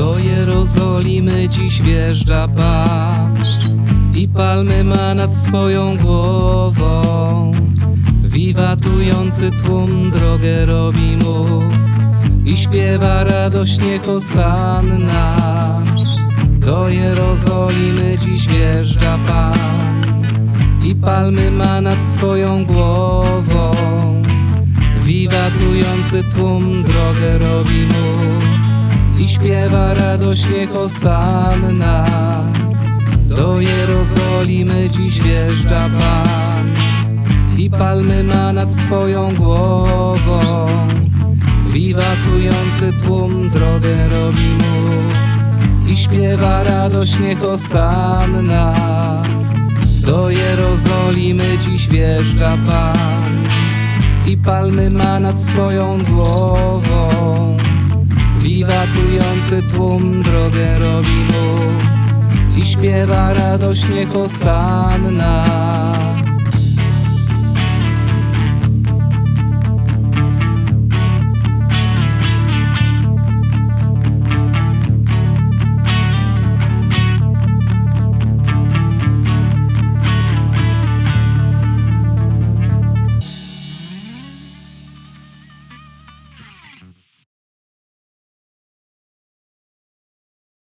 Jerozolimy dziś wjeżdża Pan i palmy ma nad swoją głową. Wiwatujący tłum drogę robi mu i śpiewa radośnie hosanna. Do Jerozolimy dziś wjeżdża Pan i palmy ma nad swoją głową. Wiwatujący tłum drogę robi mu i śpiewa radośnie hosanna. Do Jerozolimy dziś wjeżdża Pan i palmy ma nad swoją głową. Wiwatujący tłum drogę robi mu i śpiewa radośnie hosanna. Do Jerozolimy dziś wjeżdża Pan i palmy ma nad swoją głową. Tłum drogę robi mu i śpiewa radośnie hosanna.